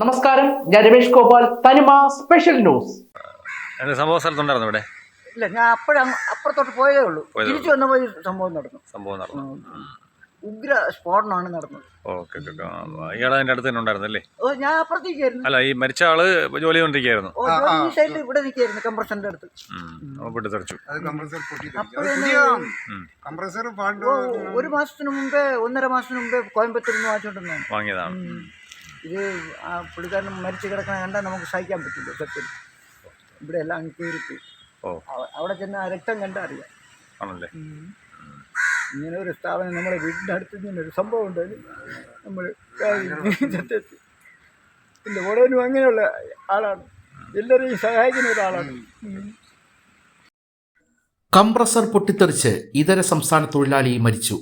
നമസ്കാരം ഞാൻ രമേഷ് ഗോപാൽ തനിമ സ്പെഷ്യൽ ന്യൂസ് സംഭവ സ്ഥലത്തുണ്ടായിരുന്നു ഇവിടെ? ഇല്ല ഞാൻ അപ്പോഴും അപ്പുറത്തോട്ട് പോയതേ ഉള്ളൂ. തിരിച്ചു വന്നപ്പോൾ പോയി സംഭവം നടന്നു. സംഭവം നടന്നു. ഉഗ്ര സ്ഫോടനമാണ് നടന്നത്. ഓക്കെ ഓക്കെ ഇയാൾ അതിന്റെ അടുത്ത് തന്നെ ഉണ്ടായിരുന്നല്ലേ? ഓ ഞാൻ അപ്പുറത്തേക്കായിരുന്നു അല്ല ഈ മരിച്ച ആൾ ജോലി ഓ ഈ സൈഡിൽ ഇവിടെ നിൽക്കായിരുന്നു കംപ്രസറിന്റെ അടുത്ത്. പൊട്ടിത്തെറിച്ചു. അത് കംപ്രസർ ഓ, ഒരു മാസത്തിന് മുമ്പേ ഒന്നര മാസത്തിന് മുമ്പേ കോയമ്പത്തൂരിൽ നിന്ന് വാങ്ങിച്ചോണ്ടിരുന്നതാണ് വാങ്ങിയതാണ്. ഇത് ആ പുള്ളിക്കാരൻ മരിച്ചു കിടക്കണ കണ്ടാൽ നമുക്ക് സഹിക്കാൻ പറ്റില്ല സത്യം. ഇവിടെ എല്ലാം അങ്ങ് കീറിപ്പോയി. ഓ. അവിടെ ചെന്ന് ആ രക്തം കണ്ടാൽ അറിയാം ആണല്ലേ ഇങ്ങനെ ഒരു സ്ഥാപനം നമ്മളെ വീടിന്റെ അടുത്ത് ഇങ്ങനെ ഒരു സംഭവം ഉണ്ട്. നമ്മൾ പിന്നെ എന്റെ ഉടനും അങ്ങനെയുള്ള ആളാണ്. എല്ലാവരെയും സഹായിക്കുന്ന ഒരാളാണ്. കംപ്രസർ പൊട്ടിത്തെറിച്ച് ഇതര സംസ്ഥാന തൊഴിലാളി മരിച്ചു.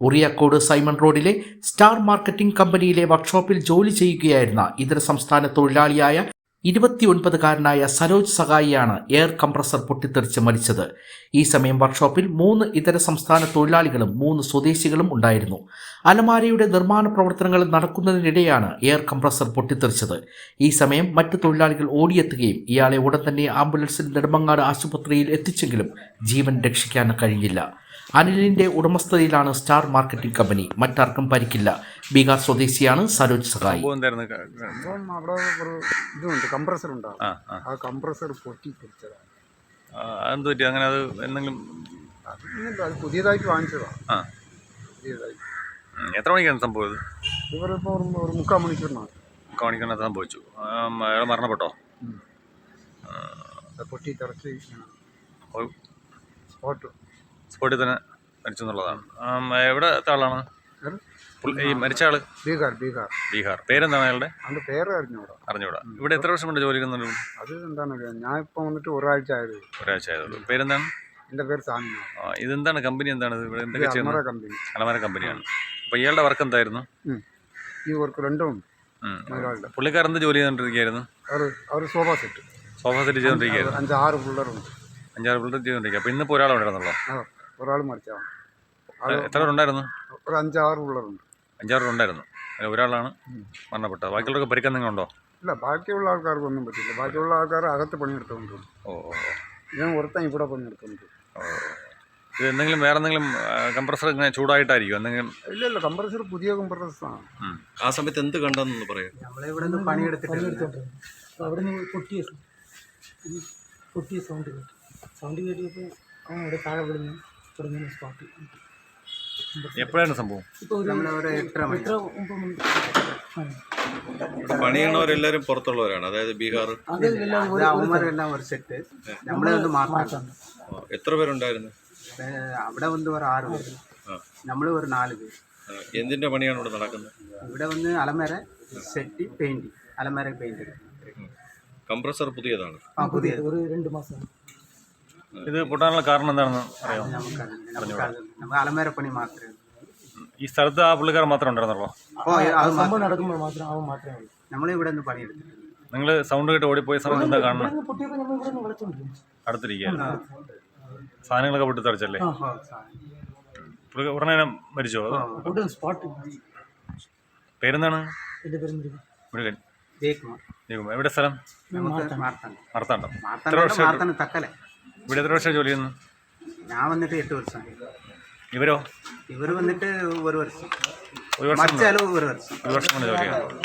ഉറിയാക്കോട് സൈമൺ റോഡിലെ സ്റ്റാർ മാർക്കറ്റിംഗ് കമ്പനിയിലെ വർക്ക്ഷോപ്പിൽ ജോലി ചെയ്യുകയായിരുന്ന ഇതര സംസ്ഥാന തൊഴിലാളിയായ ഇരുപത്തിയൊൻപതുകാരനായ സരോജ് സഹായിയാണ് എയർ കംപ്രസർ പൊട്ടിത്തെറിച്ച് മരിച്ചത്. ഈ സമയം വർക്ക്ഷോപ്പിൽ മൂന്ന് ഇതര സംസ്ഥാന തൊഴിലാളികളും മൂന്ന് സ്വദേശികളും ഉണ്ടായിരുന്നു. അലമാരയുടെ നിർമ്മാണ പ്രവർത്തനങ്ങൾ നടക്കുന്നതിനിടെയാണ് എയർ കംപ്രസർ പൊട്ടിത്തെറിച്ചത്. ഈ സമയം മറ്റു തൊഴിലാളികൾ ഓടിയെത്തുകയും ഇയാളെ ഉടൻ തന്നെ ആംബുലൻസിൽ നെടുമങ്ങാട് ആശുപത്രിയിൽ എത്തിച്ചെങ്കിലും ജീവൻ രക്ഷിക്കാൻ കഴിഞ്ഞില്ല. അനിലിന്റെ ഉടമസ്ഥതയിലാണ് സ്റ്റാർ മാർക്കറ്റിംഗ് കമ്പനി. മറ്റാർക്കും പരിക്കില്ല. ബീഹാർ സ്വദേശിയാണ് സരോജ് സഹായി അപ്പം അവിടെ ഒരു ഇതുണ്ട് കംപ്രസർ ഉണ്ടാവും. ആ കംപ്രസർ പൊട്ടി പിടിച്ചതാണ്. ആ, അതെന്ത് പറ്റി? അങ്ങനെ അത് എന്തെങ്കിലും അതില്ല അത് പുതിയതായിട്ട് വാങ്ങിച്ചതാണ് ആ. ഉം, എത്ര മണിക്കാണ് സംഭവം ഇത്? ഇവരിപ്പോൾ ഒരു ഒരു മുക്കാൽ മണിക്കൂറിനാണ്. കാണിക്കണത് സംഭവിച്ചു. ആ, അയാൾ മരണപ്പെട്ടോ? അത് പൊട്ടി തിറച്ച് ഇങ്ങനെ ഓ, സ്പോട്ട്. സ്പോട്ടിൽ തന്നെ മരിച്ചു എന്നുള്ളതാണ് ആം, എവിടത്തെ ആളാണ് ഈ മരിച്ച ആൾ? ബീഹാർ ബീഹാർ. ബീഹാർ. പേരെന്താണ് അയാളുടെ? അതിന്റെ പേര് അറിഞ്ഞൂടാ. അറിഞ്ഞൂടാ. ഇവിടെ എത്ര വർഷം കൊണ്ട് ജോലി ചെയ്യുന്നുണ്ട്? അത് എന്താണ് ഞാൻ ഇപ്പൊ വന്നിട്ട് ഒരാഴ്ച ആയത് ഒരാഴ്ച ആയതുള്ളൂ പേരെന്താണ്? എന്റെ പേര് സാമിന. ആ, ഇതെന്താണ്? കമ്പനി എന്താണ്? ഇത് ഇവിടെ ഇത് എന്തൊക്കെ അമറ കമ്പനി. അലമാര കമ്പനിയാണ്. അപ്പോൾ ഇയാളുടെ വർക്ക് എന്തായിരുന്നു? ഉം. ഈ വർക്ക് രണ്ടും ഉം. ഒരാളുടെ പുള്ളിക്കാരൻ എന്ത് ജോലി ചെയ്തുകൊണ്ടിരിക്കുകയായിരുന്നു അവർ അവർ സോഫ സെറ്റ് സോഫ സെറ്റ് ചെയ്തുകൊണ്ടിരിക്കുകയായിരുന്നു അഞ്ചാറ് പിള്ളേരുണ്ട്. അഞ്ചാറ് പിള്ളേർ ചെയ്തുകൊണ്ടിരിക്കുക അപ്പോൾ ഇന്നിപ്പോൾ ഒരാളെ ഉണ്ടായിരുന്നല്ലോ ആ. ഒരാൾ മരിച്ചാണ് എത്ര ഒരു അഞ്ചാറ് പിള്ളേരുണ്ട്. അഞ്ചാറ് ഉണ്ടായിരുന്നു. അതിൽ ഒരാളാണ് മരണപ്പെട്ടത്. ബാക്കിയുള്ളവർക്ക് പരിക്കാൻ നിങ്ങൾ ഉണ്ടോ? ഇല്ല ബാക്കിയുള്ള ആൾക്കാർക്ക് ഒന്നും പറ്റില്ല ബാക്കിയുള്ള ആൾക്കാർ അകത്ത് പണിയെടുത്തുകൊണ്ട് ഓ. ഞാൻ ഒരുത്തൻ ഇവിടെ പണിയെടുത്തുകൊണ്ട് ഓ ഇത് എന്തെങ്കിലും വേറെ എന്തെങ്കിലും കംപ്രസർ ഇങ്ങനെ ചൂടായിട്ടായിരിക്കും എന്തെങ്കിലും ഇല്ല ഇല്ല. കംപ്രസർ പുതിയ കംപ്രസറാണ്. ആ സമയത്ത് എന്ത് കണ്ടെന്നൊന്ന് പറയാം. നമ്മളിവിടെ നിന്ന് പണിയെടുത്തിട്ട് അവിടെ നിന്ന് പൊട്ടിയ സ- ഈ പൊട്ടിയ സൗണ്ട് കേട്ടു. സൗണ്ട് കേട്ടിയപ്പോൾ അവിടെ താഴെ വിടുന്നു. തുടങ്ങിയ സ്പോട്ടിൽ എപ്പോഴാണ് സംഭവം? പണിയണവരെല്ലാരും പുറത്തുള്ളവരാണ്. അതായത് ബീഹാർ. സെറ്റ് നമ്മളെ എത്ര പേരുണ്ടായിരുന്നു? അവിടെ വന്ന് ഒരു ആറ് പേര്. നമ്മൾ ഒരു നാല് പേര്. എന്തിന്റെ പണിയാണ് ഇവിടെ നടക്കുന്നത്? ഇവിടെ വന്ന് അലമേര സെറ്റ് പെയിന്റ് അലമേര പെയിന്റ് കംപ്രസർ പുതിയതാണ്. ആ പുതിയത്. ഒരു രണ്ട് മാസം. ഇത് പൊട്ടാനുള്ള കാരണം എന്താണെന്ന് അറിയാമോ? നമുക്ക് അലമര പണി മാത്രമേ ഈ സ്ഥലത്ത് ആ പുള്ളിക്കാരൻ മാത്രമേ ഉണ്ടായിരുന്നുള്ളൂ? ഓ അത് സംഭവം നടക്കുമ്പോൾ മാത്രം അവൻ മാത്രമേ ഉള്ളൂ. നിന്ന് പണിയെടുത്തിട്ടുണ്ട് നിങ്ങൾ സൗണ്ട് കേട്ട് ഓടിപ്പോയ സമയത്ത് എന്താ കാണുന്നത് പൊട്ടിയപ്പോൾ നമ്മൾ ഇവിടെ നിന്ന് സാധനങ്ങളൊക്കെ പൊട്ടിത്തെറിച്ചല്ലേ? ആ പുള്ളി ഉടനെ മരിച്ചോ അതോ? സ്പോട്ട് പേരെന്താണ്? എന്റെ പേര് മുരുകൻ. മുരുകൻ. ജയകുമാർ ജയകുമാർ എവിടെ സ്ഥലം? നമുക്ക് മാർത്താണ്ഡ. എത്ര വർഷം മാർത്താണ്ഡ തക്കലെ. ഇവിടെ എത്ര വർഷം ജോലി ചെയ്യുന്നു? ഞാൻ വന്നിട്ട് എട്ട് വർഷം ഇവരോ? ഇവർ വന്നിട്ട് ഒരു വർഷം. ഒരു വർഷം മറിച്ചാലും ഒരു വർഷം. ഒരു വർഷം കൊണ്ട് ജോലി ചെയ്യുന്നു.